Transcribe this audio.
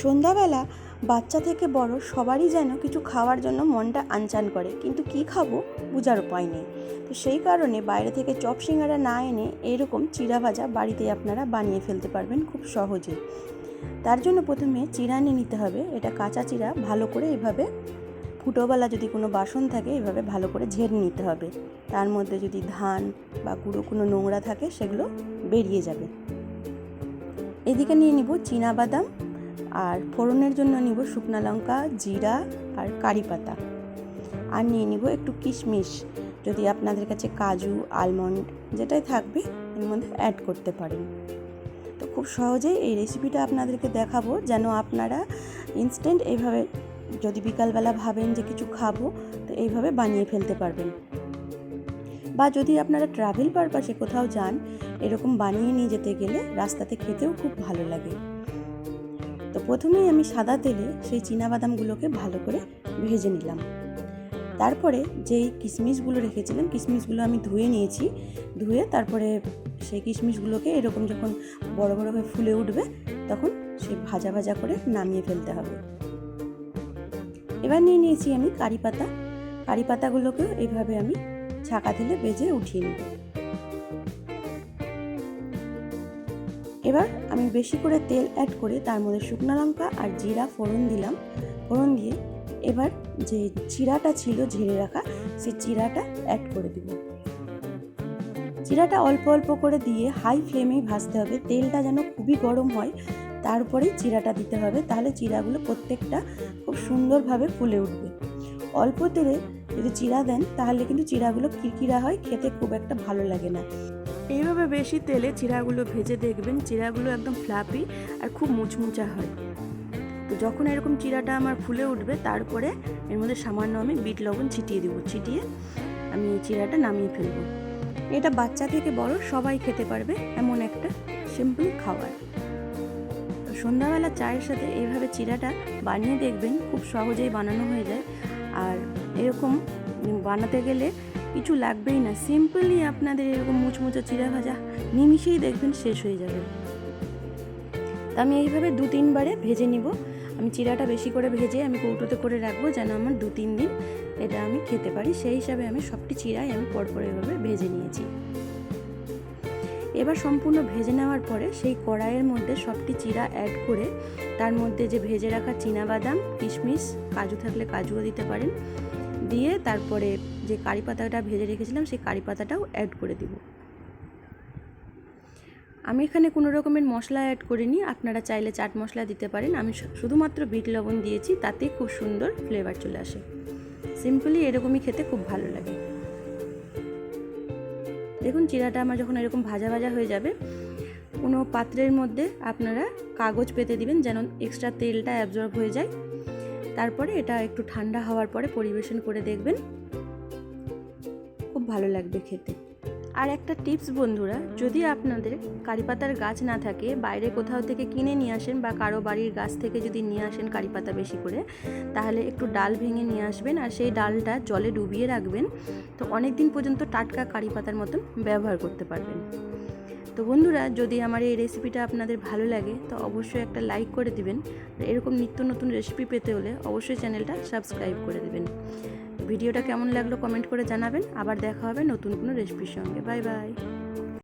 সন্ধ্যাবেলা বাচ্চা থেকে বড় সবারই যেন কিছু খাওয়ার জন্য মনটা আনচান করে, কিন্তু কি খাব বোঝার উপায় নেই। তো সেই কারণে বাইরে থেকে চপ সিঙ্গারা না এনে এরকম চিড়া ভাজা বাড়িতে আপনারা বানিয়ে ফেলতে পারবেন খুব সহজে তার জন্য প্রথমে চিড়া নিয়ে নিতে হবে, এটা কাঁচা চিড়া ভালো করে এভাবে ফুটোওয়ালা যদি কোনো বাসন থাকে এভাবে ভালো করে ঝেড়ে নিতে হবে। তার মধ্যে যদি ধান বা গুঁড়ো কোনো নোংরা থাকে সেগুলো বেরিয়ে যাবে। এদিকে নিয়ে নিব বাদাম আর ফোড়নের জন্য নিব শুকনো লঙ্কা, জিরা আর কারি পাতা। আর নিয়ে নিব একটু কিশমিশ। যদি আপনাদের কাছে কাজু আলমন্ড যেটাই থাকবে, এর মধ্যে অ্যাড করতে পারেন। তো খুব সহজেই এই রেসিপিটা আপনাদেরকে দেখাবো, যেন আপনারা ইনস্ট্যান্ট এইভাবে যদি বিকালবেলা ভাবেন যে কিছু খাব, তো এইভাবে বানিয়ে ফেলতে পারবেন। বা যদি আপনারা ট্রাভেল পারপাসে কোথাও যান, এরকম বানিয়ে নিয়ে যেতে গেলে রাস্তাতে খেতেও খুব ভালো লাগে। তো প্রথমেই আমি সাদা তেলে সেই বাদামগুলোকে ভালো করে ভেজে নিলাম। তারপরে যেই কিশমিশগুলো রেখেছিলাম কিশমিশগুলো আমি ধুয়ে নিয়েছি, ধুয়ে তারপরে সেই কিশমিশগুলোকে এরকম যখন বড় বড় হয়ে ফুলে উঠবে, তখন সেই ভাজা ভাজা করে নামিয়ে ফেলতে হবে। এবার নিয়ে নিয়েছি আমি কারি পাতা। কারি পাতাগুলোকেও এইভাবে আমি ছাকা তেলে বেজে উঠিয়ে নেব। এবার আমি বেশি করে তেল অ্যাড করে তার মধ্যে শুকনো লঙ্কা আর জিরা ফোড়ন দিলাম। ফোড়ন দিয়ে এবার যে চিরাটা ছিল ঝেড়ে রাখা, সেই চিরাটা অ্যাড করে দিব। চিরাটা অল্প অল্প করে দিয়ে হাই ফ্লেমেই ভাজতে হবে। তেলটা যেন খুবই গরম হয়, তারপরেই চিরাটা দিতে হবে। তাহলে চিরাগুলো প্রত্যেকটা খুব সুন্দরভাবে ফুলে উঠবে। অল্প তেলে যদি চিরা দেন, তাহলে কিন্তু চিরাগুলো কিরকিরা হয়, খেতে খুব একটা ভালো লাগে না। এইভাবে বেশি তেলে চিরাগুলো ভেজে দেখবেন, চিরাগুলো একদম ফ্লাপি আর খুব মুচমুচা হয়। তো যখন এরকম চিরাটা আমার ফুলে উঠবে, তারপরে এর মধ্যে সামান্য আমি বিট লবণ ছিটিয়ে দেবো। ছিটিয়ে আমি চিরাটা নামিয়ে ফেলব। এটা বাচ্চা থেকে বড়, সবাই খেতে পারবে এমন একটা সিম্পল খাবার। সন্ধ্যাবেলা চায়ের সাথে এইভাবে চিরাটা বানিয়ে দেখবেন, খুব সহজেই বানানো হয়ে যায়। আর এরকম বানাতে গেলে কিছু লাগবেই না। সিম্পলি আপনাদের এরকম মুচমুচো চিরা ভাজা নিমিশেই দেখবেন শেষ হয়ে যাবে। আমি এইভাবে দু তিনবারে ভেজে নিব। আমি চিরাটা বেশি করে ভেজে আমি কৌটোতে করে রাখব যেন আমার দু তিন দিন এটা আমি খেতে পারি। সেই হিসাবে আমি সবটি চিরাই আমি পরপর এভাবে ভেজে নিয়েছি। এবার সম্পূর্ণ ভেজে নেওয়ার পরে সেই কড়াইয়ের মধ্যে সবটি চিরা অ্যাড করে তার মধ্যে যে ভেজে রাখা বাদাম কিশমিশ, কাজু থাকলে কাজুও দিতে পারেন। দিয়ে তারপরে যে কারি পাতাটা ভেজে রেখেছিলাম, সেই কারি পাতাটাও অ্যাড করে দিব। আমি এখানে কোনো রকমের মশলা অ্যাড করিনি, আপনারা চাইলে চাট মশলা দিতে পারেন। আমি শুধুমাত্র বিট লবণ দিয়েছি, তাতেই খুব সুন্দর ফ্লেভার চলে আসে। সিম্পলি এরকমই খেতে খুব ভালো লাগে। দেখুন, চিরাটা আমার যখন এরকম ভাজা ভাজা হয়ে যাবে, কোনো পাত্রের মধ্যে আপনারা কাগজ পেতে দিবেন, যেন এক্সট্রা তেলটা অ্যাবজর্ব হয়ে যায়। তারপরে এটা একটু ঠান্ডা হওয়ার পরে পরিবেশন করে দেখবেন। খুব ভালো লাগবে খেতে। আর একটা টিপস বন্ধুরা, যদি আপনাদের কারিপাতার গাছ না থাকে, বাইরে কোথাও থেকে কিনে নিয়ে আসেন বা কারও বাড়ির গাছ থেকে যদি নিয়ে আসেন কারিপাতা বেশি করে, তাহলে একটু ডাল ভেঙে নিয়ে আসবেন আর সেই ডালটা জলে ডুবিয়ে রাখবেন। তো অনেক দিন পর্যন্ত টাটকা কারিপাতার মতন ব্যবহার করতে পারবেন। তো বন্ধুরা, যদি আমার এই রেসিপিটা আপনাদের ভালো লাগে, তো অবশ্যই একটা লাইক করে দিবেন। আর এরকম নিত্য নতুন রেসিপি পেতে হলে অবশ্যই চ্যানেলটা সাবস্ক্রাইব করে দেবেন। ভিডিওটা কেমন লাগল কমেন্ট করে জানাবেন। আবার দেখা হবে নতুন কোনো রেসিপির সঙ্গে। Bye bye